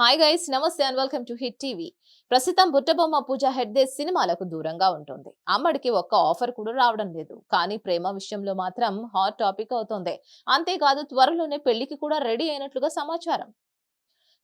Hi guys నమస్తే and welcome to hit TV ప్రస్తుతం బుట్టబొమ్మ పూజ హెడ్దే సినిమాలకు దూరంగా ఉంటుంది. అమ్మడికి ఒక్క ఆఫర్ కూడా రావడం లేదు. కానీ ప్రేమ విషయంలో మాత్రం హాట్ టాపిక్ అవుతోంది. అంతేకాదు త్వరలోనే పెళ్ళికి కూడా రెడీ అయినట్లుగా సమాచారం.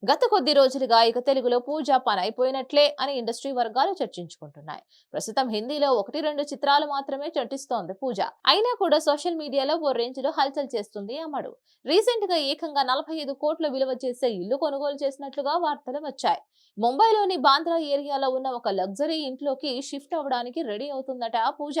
గత కొద్ది రోజులుగా ఇక తెలుగులో పూజ పని అయిపోయినట్లే అని ఇండస్ట్రీ వర్గాలు చర్చించుకుంటున్నాయి. ప్రస్తుతం హిందీలో ఒకటి రెండు చిత్రాలు మాత్రమే చర్టిస్తోంది పూజ. అయినా కూడా సోషల్ మీడియాలో ఓ రేంజ్లో హల్చల్ చేస్తుంది అమ్మడు రీసెంట్గా ఏకంగా నలభై ఐదు కోట్ల విలువ చేసే ఇల్లు కొనుగోలు చేసినట్లుగా వార్తలు వచ్చాయి. ముంబైలోని బాంద్రా ఏరియాలో ఉన్న ఒక లగ్జరీ ఇంట్లోకి షిఫ్ట్ అవ్వడానికి రెడీ అవుతుందట ఆ పూజ.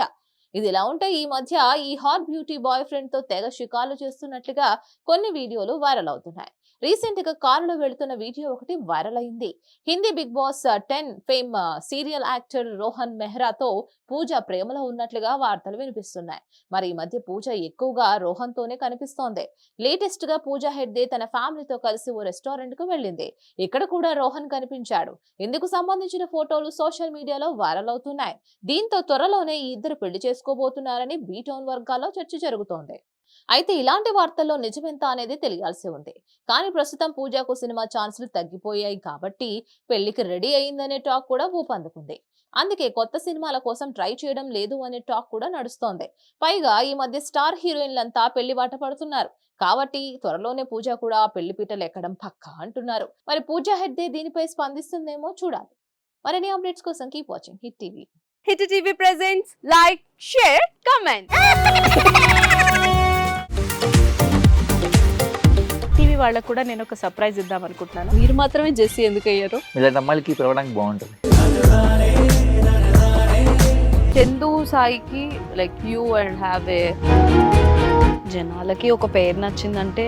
ఇది ఇలా ఉంటే ఈ మధ్య ఈ హాట్ బ్యూటీ బాయ్ ఫ్రెండ్తో తెగ షికార్లు చేస్తున్నట్లుగా కొన్ని వీడియోలు వైరల్ అవుతున్నాయి. రీసెంట్గా కారులో వెళుతున్న వీడియో ఒకటి వైరల్ అయింది. Hindi Bigg Boss ten fame serial actor Rohan మెహ్రాతో Pooja ప్రేమలో ఉన్నట్లుగా వార్తలు వినిపిస్తున్నాయి. మరి ఈ మధ్య పూజ ఎక్కువగా రోహన్ తోనే కనిపిస్తోంది. లేటెస్ట్గా పూజ హెడ్దే తన ఫ్యామిలీతో కలిసి ఓ రెస్టారెంట్కు వెళ్ళింది. ఇక్కడ కూడా రోహన్ కనిపించాడు. ఇందుకు సంబంధించిన ఫోటోలు సోషల్ మీడియాలో వైరల్ అవుతున్నాయి. దీంతో త్వరలోనే ఈ ఇద్దరు పెళ్ళి చేసుకోబోతున్నారని బీటౌన్ వర్గాల్లో చర్చ జరుగుతోంది. అయితే ఇలాంటి వార్తల్లో నిజమెంత అనేది తెలియాల్సి ఉంది. కానీ ప్రస్తుతం పూజకు సినిమా ఛాన్సులు తగ్గిపోయాయి కాబట్టి పెళ్ళికి రెడీ అయిందనే టాక్ కూడా ఊపందుకుంది. అందుకే కొత్త సినిమాల కోసం ట్రై చేయడం లేదు అనే టాక్ కూడా నడుస్తోంది. పైగా ఈ మధ్య స్టార్ హీరోయిన్లంతా పెళ్ళి బాట పడుతున్నారు. కాబట్టి త్వరలోనే పూజ కూడా పెళ్ళి పీటలు ఎక్కడం పక్కా అంటున్నారు. మరి పూజా హెడ్డే దీనిపై స్పందిస్తుందేమో చూడాలి. మరిన్ని అప్డేట్స్ కోసం keep watching hit TV. Hit TV presents like share comment. TV వాళ్ళకు కూడా నేను ఒక సర్ప్రైజ్ ఇద్దాం అనుకుంటున్నాను. మీరు మాత్రమే జెస్సీ ఎందుకు అయ్యారు ఇలాంటి అమ్మాయిలకి పిలవడానికి బాగుంటుంది. చందు సాయికి like you and have a జనాలకి ఒక పేరు నచ్చిందంటే